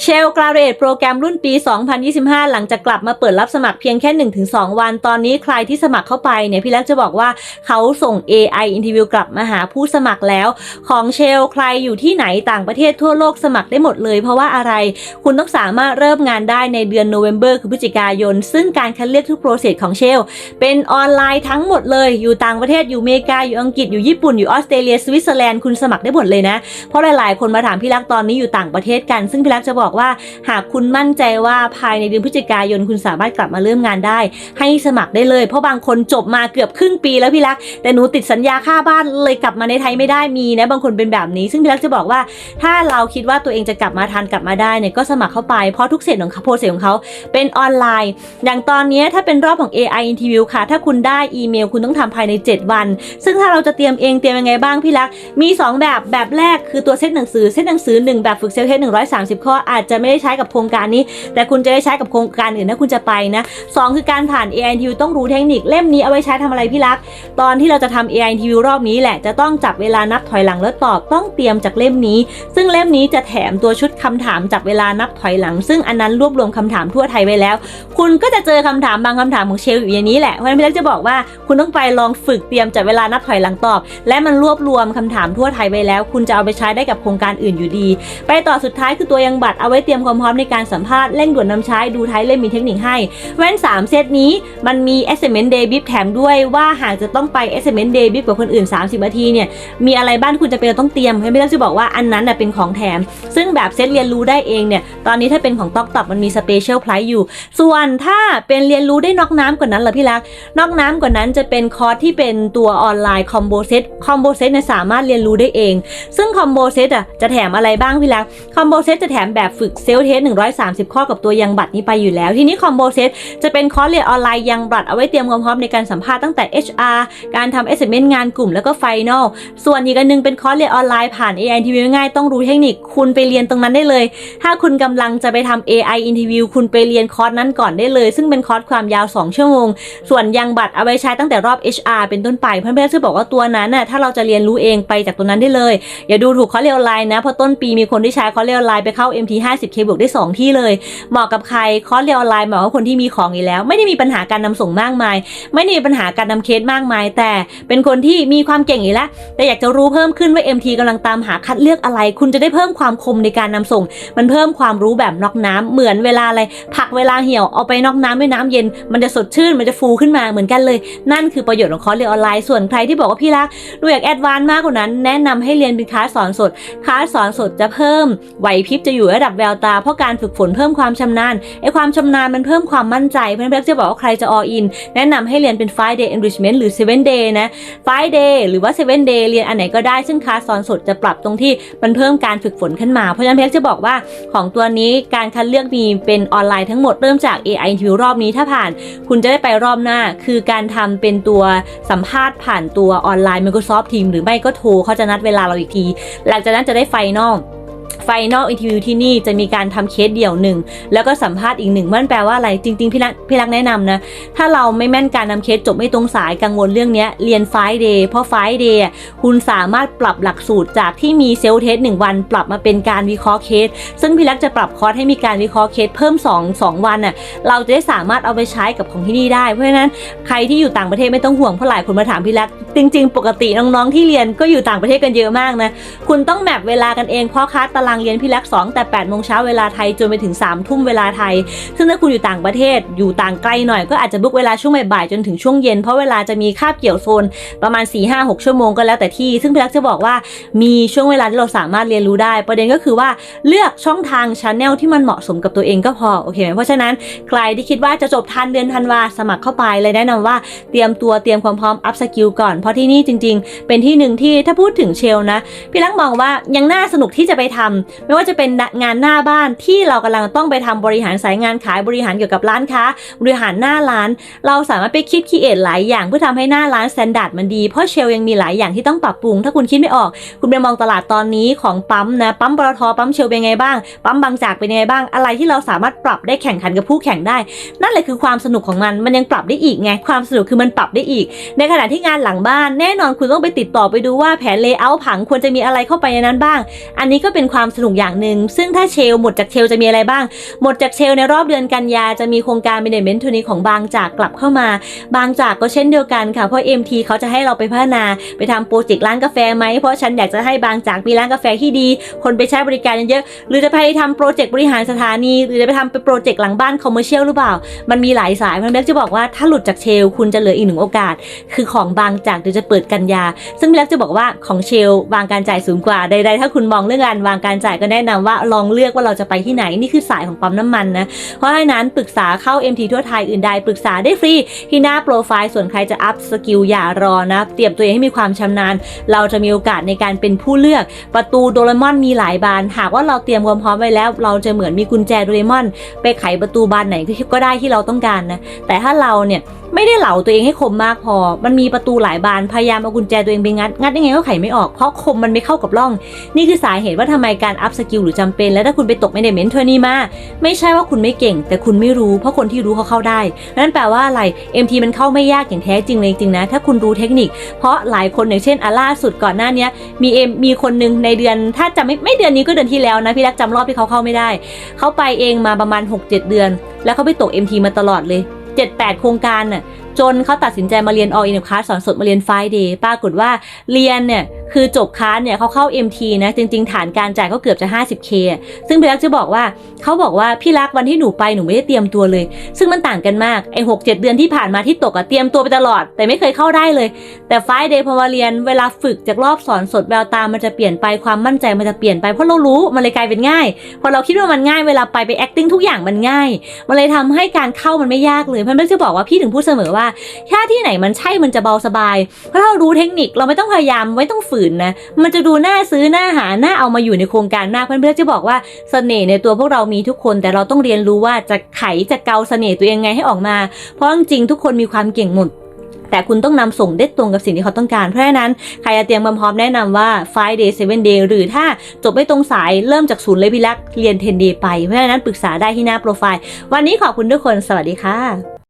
เชลกราเรตโปรแกรมรุ่นปี 2025 หลังจากกลับมาเปิดรับสมัครเพียงแค่ 1-2 วัน ตอนนี้ใครที่สมัครเข้าไปเนี่ยพี่แล็กจะบอกว่าเขาส่ง AI interview กลับมาหาผู้สมัครแล้ว ของเชลใครอยู่ที่ไหนต่างประเทศทั่วโลกสมัครได้หมดเลย เพราะว่าอะไรคุณต้องสามารถเริ่มงานได้ในเดือนโนเวม ber คือพฤศจิกายน ซึ่งการคัดเลือกทุกโปรเซสของเชลเป็นออนไลน์ทั้งหมดเลย อยู่ต่างประเทศอยู่อเมริกาอยู่อังกฤษอยู่ญี่ปุ่นอยู่ออสเตรเลียสวิตเซอร์แลนด์คุณสมัครได้หมดเลยนะเพราะหลาย ๆ คนมาถามพี่รักตอนนี้อยู่ต่างประเทศกันซึ่งพี่รักจะบอกว่าหากคุณมั่นใจว่าภายในเดือนพฤศจิกายนคุณสามารถกลับมาเริ่มงานได้ ให้สมัครได้เลย เพราะบางคนจบมาเกือบครึ่งปีแล้วพี่รัก แต่หนูติดสัญญาค่าบ้านเลยกลับมาในไทยไม่ได้มีนะบางคนเป็นแบบนี้ ซึ่งพี่รักจะบอกว่า ถ้าเราคิดว่าตัวเองจะกลับมาทันกลับมาได้เนี่ยก็สมัครเข้าไปเพราะทุกเสร็จของเขาโปรเซสของเขาเป็นออนไลน์ อย่างตอนนี้ถ้าเป็นรอบของ AI interview ค่ะ ถ้าคุณได้อีเมลคุณต้องทำภายใน 7 วัน ซึ่งถ้าเราจะเตรียมเองเตรียมยังไงบ้างพี่รักมี 2 แบบแบบแรกคือตัวเซตหนังสือเซตหนังสือ 1 แบบฝึกเซลล์เทส130 ข้ออาจจะไม่ได้ใช้กับโครงการนี้ แต่คุณจะได้ใช้กับโครงการอื่นถ้าคุณจะไปนะสองคือการผ่าน AITV ต้องรู้เทคนิคเล่มนี้เอาไว้ใช้ทำอะไรพี่รัก ตอนที่เราจะทำ AI interview รอบนี้แหละจะต้องจับเวลานับถอยหลังแล้วตอบต้องเตรียมจากเล่มนี้ ซึ่งเล่มนี้จะแถมตัวชุดคำถามจับเวลานับถอยหลัง ซึ่งอันนั้นรวบรวมคำถามทั่วไทยไว้แล้ว คุณก็จะเจอคำถามบางคำถามของเชลอยู่ในนี้แหละเพราะฉะนั้นพี่เล็กจะบอกว่าคุณต้องไปลองฝึกเตรียมจับเวลานับถอยหลังตอบ และมันรวบรวมคำถามทั่วไทยไว้แล้ว คุณจะเอาไปใช้ได้กับโครงการอื่นอยู่ดี ไปต่อสุดท้ายคือตัวยังบัตรเอาไว้เตรียมความพร้อมในการสัมภาษณ์เร่งด่วนนำใช้ดูไทยเล่มมีเทคนิคให้ แว่น 3 เซตนี้มันมี SMS day bip แถมด้วยว่าหากจะต้องไป SMS day bip กับคนอื่น 30นาทีเนี่ยมีอะไรบ้างที่คุณจะเป็นต้องเตรียมให้ไม่ต้องจะบอกว่าอันนั้นน่ะเป็นของแถม ซึ่งแบบเซตเรียนรู้ได้เองเนี่ยตอนนี้ถ้าเป็นของต๊อกตับมันมีสเปเชียลไพรส์อยู่ ส่วนถ้าเป็นเรียนรู้ได้นอกน้ำกว่านั้นเหรอพี่รักนอกน้ำกว่านั้นจะเป็นคอร์สที่เป็นตัวออนไลน์คอมโบเซตคอมโบเซตเนี่ยสามารถเรียนรู้ได้เอง ซึ่งคอมโบเซตอะจะแถมอะไรบ้างพี่รักคอมโบเซตจะแถมแบบฝึกเซลเทส 130 ข้อกับตัวยังบัตรนี้ไปอยู่แล้ว ทีนี้คอมโบเซตจะเป็นคอร์สเรียนออนไลน์ยังบัตรเอาไว้เตรียมความพร้อมในการสัมภาษณ์ตั้งแต่ HR การทำ assessment งานกลุ่มแล้วก็ไฟนอลส่วนอีกอันหนึงเป็นคอร์สเรียนออนไลน์ผ่าน AI interview ง่ายต้องรู้เทคนิคคุณไปเรียนตรงนั้นได้เลย ถ้าคุณกำลังจะไปทำ AI interview คุณไปเรียนคอร์สนั้นก่อนได้เลย ซึ่งเป็นคอร์สความยาว 2 ชั่วโมง ส่วนยังบัตรเอาไว้ใช้ตั้งแต่รอบ HR เป็นต้นไปเพื่อนๆจะบอกว่าตัวนั้นน่ะถ้าเราจะเรียนรู้เองไปจากตัวนั้นได้เลยอย่าดูถูกคอร์สเรียนออนไลน์นะเพราะต้นปีมีคนที่ใช้คอร์สเรียนออนไลน์ไปเข้า MT ที่ 50K บวกได้ 2 ที่เลย เหมาะกับใครคอร์สเรียนออนไลน์เหมาะกับคนที่มีของอยู่แล้ว ไม่ได้มีปัญหาการนำส่งมากมาย ไม่ได้มีปัญหาการนำเคสมากมาย แต่เป็นคนที่มีความเก่งอยู่แล้ว แต่อยากจะรู้เพิ่มขึ้นว่า MT กำลังตามหาคัดเลือกอะไร คุณจะได้เพิ่มความคมในการนำส่ง มันเพิ่มความรู้แบบนอกน้ำเหมือนเวลาอะไรผักเวลาเหี่ยวเอาไปนอกน้ำด้วยน้ำเย็น มันจะสดชื่นมันจะฟูขึ้นมาเหมือนกันเลย นั่นคือประโยชน์ของคอร์สเรียนออนไลน์ส่วนใครที่บอกว่าพี่รักดูอยากแอดวานซ์มากกว่านั้น แนะนำให้เรียนเป็นคลาสสอนสดคลาสสอนสดจะเพิ่มไหวพริบจะอยู่ระดับแววตาเพราะการฝึกฝนเพิ่มความชำนาญไอความชำนาญมันเพิ่มความมั่นใจเพื่อนๆจะบอกว่าใครจะ all in แนะนำให้เรียนเป็น5 day enrichment หรือ7 day นะ5 day หรือว่า7 day เรียนอันไหนก็ได้ซึ่งคลาสสอนสดจะปรับตรงที่มันเพิ่มการฝึกฝนขึ้นมา เพราะฉะนั้นเพกจะบอกว่าของตัวนี้การคัดเลือกมีเป็นออนไลน์ทั้งหมดเริ่มจาก AI interview รอบนี้ถ้าผ่าน คุณจะได้ไปรอบหน้า คือการทำเป็นตัวสัมภาษณ์ผ่านตัวออนไลน์ Microsoft Teams หรือไม่ก็โทรเขาจะนัดเวลาเราอีกที หลังจากนั้นจะได้ไฟนอล ไฟนอลอินทิวิวที่นี่จะมีการทำเคสเดี่ยวหนึ่งแล้วก็สัมภาษณ์อีกหนึ่งมันแปลว่าอะไรจริง ๆ พี่รักพี่รักแนะนำนะ ถ้าเราไม่แม่นการนำเคสจบไม่ตรงสายกังวลเรื่องเนี้ยเรียนไฟเดย์เพราะไฟเดย์คุณสามารถปรับหลักสูตรจากที่มีเซลล์เทสหนึ่งวัน ปรับมาเป็นการวิเคราะห์เคส ซึ่งพี่รักจะปรับคอร์สให้มีการวิเคราะห์เคสเพิ่ม 2 2 วันน่ะเราจะได้สามารถเอาไปใช้กับของที่นี่ได้เพราะฉะนั้นใครที่อยู่ต่างประเทศไม่ต้องห่วงเพราะหลายคนมาถามพี่รักจริง ๆ ปกติน้องๆที่เรียนก็อยู่ต่างประเทศกันเยอะมากนะคุณต้องแมปเวลากันเองเพราะคลาสตารางเรียนพี่รัก2แต่8โมงเช้าเวลาไทยจนไปถึง3ทุ่มเวลาไทย ซึ่งถ้าคุณอยู่ต่างประเทศอยู่ต่างไกลหน่อยก็อาจจะบุ๊กเวลาช่วงบ่ายๆจนถึงช่วงเย็นเพราะเวลาจะมีคาบเกี่ยวโซนประมาณ4 5 6ชั่วโมงก็แล้วแต่ที่ ซึ่งพี่รักจะบอกว่ามีช่วงเวลาที่เราสามารถเรียนรู้ได้ ประเด็นก็คือว่าเลือกช่องทางช n แนลที่มันเหมาะสมกับตัวเองก็พอโอเคไหมเพราะฉะนั้นใครที่คิดว่าจะจบทันเดือนธันวาสมัครเข้าไปเลยแนะนำว่าเตรียมตัวเตรียมความพร้อมอัพสกิลก่อนเพราะที่นี่จริง ๆ เป็นที่หนึ่งที่ถ้าพูดถึงเชลนะพี่รักมองว่ายังน่าสนุกที่จะไปทำไม่ว่าจะเป็นงานหน้าบ้านที่เรากำลังต้องไปทำบริหารสายงานขายบริหารเกี่ยวกับร้านค้า บริหารหน้าร้าน เราสามารถไปคิดคิดเอทหลายอย่างเพื่อทำให้หน้าร้านสแตนดาร์ดมันดีเพราะเชลยังมีหลายอย่างที่ต้องปรับปรุง ถ้าคุณคิดไม่ออก คุณไปมองตลาดตอนนี้ของปั๊มนะปั๊มปตทปั๊มเชลเป็นไงบ้างปั๊มบางจากเป็นไงบ้าง อะไรที่เราสามารถปรับได้แข่งขันกับผู้แข่งได้ นั่นแหละคือความสนุกของมันมันยังปรับได้อีกไงความสนุกคือมันปรับได้อีก ในขณะที่งานหลังบ้านบ้านแน่นอนคุณต้องไปติดต่อไปดูว่าแผนเลเยอร์ผังควรจะมีอะไรเข้าไปในนั้นบ้าง อันนี้ก็เป็นความสนุกอย่างหนึ่ง ซึ่งถ้าเชลหมดจากเชลจะมีอะไรบ้าง หมดจากเชลในรอบเดือนกันยาจะมีโครงการ management ทุนี้ของบางจากกลับเข้ามา บางจากก็เช่นเดียวกันค่ะเพราะ MT เขาจะให้เราไปพัฒนาไปทำโปรเจกต์ร้านกาแฟไหมเพราะฉันอยากจะให้บางจากมีร้านกาแฟที่ดี คนไปใช้บริการเยอะๆหรือจะไปทำโปรเจกต์บริหารสถานีหรือจะไปทำเป็นโปรเจกต์หลังบ้านคอมเมอร์เชียลหรือเปล่า มันมีหลายสายมันเล็กจะบอกว่าถ้าหลุดจากเชลคุณจะเหลืออีกหนึ่งโอกาส คือของบางจากเดี๋ยวจะเปิดกันยา ซึ่งพี่เล็กจะบอกว่าของเชลวางการจ่ายสูงกว่าใดๆถ้าคุณมองเรื่องการวางการจ่ายก็แนะนำว่าลองเลือกว่าเราจะไปที่ไหนนี่คือสายของปั๊มน้ำมันนะเพราะฉะนั้นปรึกษาเข้า MT ทั่วไทยอื่นใดปรึกษาได้ฟรีที่หน้าโปรไฟล์ส่วนใครจะอัพสกิลอย่ารอนะเตรียมตัวเองให้มีความชำนาญ เราจะมีโอกาสในการเป็นผู้เลือกประตูโดเรมอนมีหลายบาน หากว่าเราเตรียมความพร้อมไว้แล้ว เราจะเหมือนมีกุญแจโดเรมอน ไปไขประตูบานไหนก็ได้ที่เราต้องการนะแต่ถ้าเราเนี่ยไม่ได้เหลาตัวเองให้คมมากพอ มันมีประตูหลายบานพยายามเอากุญแจตัวเองไปงัดงัดยังไงก็ไขไม่ออกเพราะคมมันไม่เข้ากับร่อง นี่คือสาเหตุว่าทำไมการอัพสกิลหรือจำเป็น และถ้าคุณไปตก management เทอร์นี่มา ไม่ใช่ว่าคุณไม่เก่ง แต่คุณไม่รู้เพราะคนที่รู้เขาเข้าได้ นั่นแปลว่าอะไร MT มันเข้าไม่ยากอย่างแท้จริงเลยจริงนะ ถ้าคุณรู้เทคนิค เพราะหลายคนอย่างเช่นอาล่าสุดก่อนหน้านี้มีเอ็มมีคนหนึ่งในเดือน ถ้าจะไม่ไม่เดือนนี้ก็เดือนที่แล้วนะพี่รักจำรอบที่เขาเข้าไม่ได้เขาไปเองมาประมาณ 6-7 เดือน แล้วเขาไปตก MT มาตลอดเลย 7-8 โครงการน่ะจนเขาตัดสินใจมาเรียน all in คลาสสอนสดมาเรียน Friday ปรากฏว่าเรียนเนี่ยคือจบคลาสเนี่ยเขาเข้า MT นะจริง ๆ ฐานการจ่ายเขาเกือบจะ 50k ซึ่งพี่รักจะบอกว่าเขาบอกว่าพี่รักวันที่หนูไปหนูไม่ได้เตรียมตัวเลย ซึ่งมันต่างกันมากไอ้หกเจ็ดเดือนที่ผ่านมาที่ตกอะเตรียมตัวไปตลอด แต่ไม่เคยเข้าได้เลย แต่ไฟเดย์พอมาเรียนเวลาฝึกจากรอบสอนสดแววตามันจะเปลี่ยนไปความมั่นใจมันจะเปลี่ยนไปเพราะเรารู้มันเลยกลายเป็นง่ายพอเราคิดว่ามันง่ายเวลาไปไป acting ทุกอย่างมันง่ายมันเลยทำให้การเข้ามันไม่ยากเลยเพื่อนๆจะบอกว่าพี่ถึงพูดเสมอว่าถ้าที่ไหนมันใช่มันจะเบาสบายเพราะเรารู้เทคนิคเราไม่ต้องพยายามไม่ต้องฝนนะ มันจะดูน่าซื้อน่าหาน่าเอามาอยู่ในโครงการมากเพื่อนๆจะบอกว่าเสน่ห์ในตัวพวกเรามีทุกคน แต่เราต้องเรียนรู้ว่าจะไขจะเกาเสน่ห์ตัวเองไงให้ออกมา เพราะจริงๆทุกคนมีความเก่งหมดแต่คุณต้องนำส่งได้ตรงกับสิ่งที่เขาต้องการ เพราะฉะนั้นใครจะเตรียมความพร้อมแนะนำว่า 5 day 7 day หรือถ้าจบไม่ตรงสายเริ่มจากศูนย์เลยพี่ลักเรียน 10 day ไป เพราะฉะนั้นปรึกษาได้ที่หน้าโปรไฟล์ วันนี้ขอบคุณทุกคน สวัสดีค่ะ